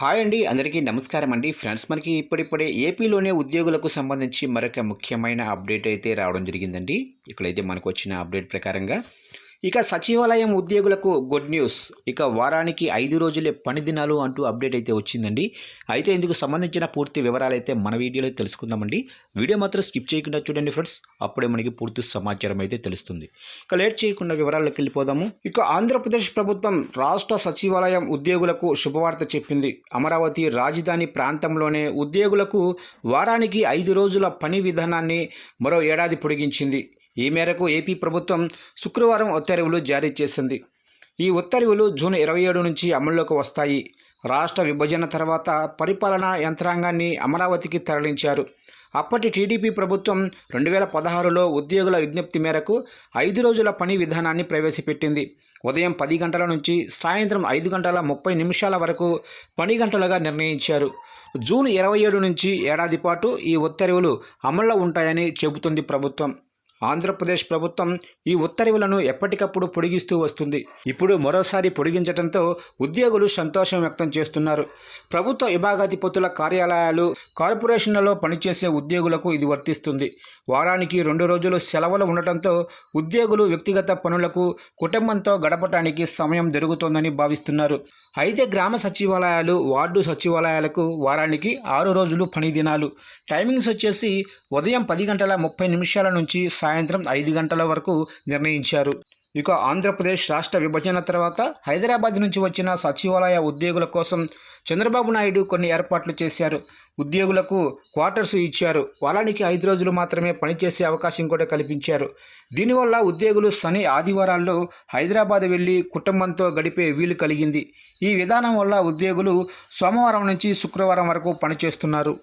Hi అండి అందరికీ నమస్కారం అండి. ఫ్రెండ్స్ మనకి ఇప్పుడిప్పుడే ఏపీలోనే ఉద్యోగులకు సంబంధించి మరొక ముఖ్యమైన అప్డేట్ అయితే రావడం జరిగిందండి. ఇక్కడైతే మనకు వచ్చిన అప్డేట్ ప్రకారంగా ఇక సచివాలయం ఉద్యోగులకు గుడ్ న్యూస్. ఇక వారానికి ఐదు రోజులే పని దినాలు అంటూ అప్డేట్ అయితే వచ్చిందండి. అయితే ఇందుకు సంబంధించిన పూర్తి వివరాలు అయితే మన వీడియోలో తెలుసుకుందామండి. వీడియో మాత్రం స్కిప్ చేయకుండా చూడండి ఫ్రెండ్స్. అప్పుడే మనకి పూర్తి సమాచారం అయితే తెలుస్తుంది. ఇక లేట్ చేయకుండా వివరాల్లోకి వెళ్ళిపోదాము. ఇక ఆంధ్రప్రదేశ్ ప్రభుత్వం రాష్ట్ర సచివాలయం ఉద్యోగులకు శుభవార్త చెప్పింది. అమరావతి రాజధాని ప్రాంతంలోనే ఉద్యోగులకు వారానికి ఐదు రోజుల పని విధానాన్ని మరో ఏడాది పొడిగించింది. ఈ మేరకు ఏపీ ప్రభుత్వం శుక్రవారం ఉత్తర్వులు జారీ చేసింది. ఈ ఉత్తర్వులు జూన్ ఇరవై ఏడు నుంచి అమల్లోకి వస్తాయి. రాష్ట్ర విభజన తర్వాత పరిపాలనా యంత్రాంగాన్ని అమరావతికి తరలించారు. అప్పటి టీడీపీ ప్రభుత్వం రెండు వేల పదహారులో ఉద్యోగుల విజ్ఞప్తి మేరకు ఐదు రోజుల పని విధానాన్ని ప్రవేశపెట్టింది. ఉదయం పది గంటల నుంచి సాయంత్రం ఐదు గంటల ముప్పై నిమిషాల వరకు పని గంటలుగా నిర్ణయించారు. జూన్ ఇరవై ఏడు నుంచి ఏడాది పాటు ఈ ఉత్తర్వులు అమల్లో ఉంటాయని చెబుతుంది ప్రభుత్వం. ఆంధ్రప్రదేశ్ ప్రభుత్వం ఈ ఉత్తర్వులను ఎప్పటికప్పుడు పొడిగిస్తూ వస్తుంది. ఇప్పుడు మరోసారి పొడిగించడంతో ఉద్యోగులు సంతోషం వ్యక్తం చేస్తున్నారు. ప్రభుత్వ విభాగాధిపతుల కార్యాలయాలు కార్పొరేషన్లలో పనిచేసే ఉద్యోగులకు ఇది వర్తిస్తుంది. వారానికి రెండు రోజులు సెలవులు ఉండటంతో ఉద్యోగులు వ్యక్తిగత పనులకు కుటుంబంతో గడపటానికి సమయం దొరుకుతోందని భావిస్తున్నారు. అయితే గ్రామ సచివాలయాలు వార్డు సచివాలయాలకు వారానికి ఆరు రోజులు పని దినాలు టైమింగ్స్ వచ్చేసి ఉదయం పది గంటల ముప్పై నిమిషాల నుంచి సాయంత్రం ఐదు గంటల వరకు నిర్ణయించారు. ఇక ఆంధ్రప్రదేశ్ రాష్ట్ర విభజన తర్వాత హైదరాబాద్ నుంచి వచ్చిన సచివాలయ ఉద్యోగుల కోసం చంద్రబాబు నాయుడు కొన్ని ఏర్పాట్లు చేశారు. ఉద్యోగులకు క్వార్టర్స్ ఇచ్చారు. వారానికి ఐదు రోజులు మాత్రమే పనిచేసే అవకాశం కూడా కల్పించారు. దీనివల్ల ఉద్యోగులు శని ఆదివారాల్లో హైదరాబాద్ వెళ్ళి కుటుంబంతో గడిపే వీలు కలిగింది. ఈ విధానం వల్ల ఉద్యోగులు సోమవారం నుంచి శుక్రవారం వరకు పనిచేస్తున్నారు.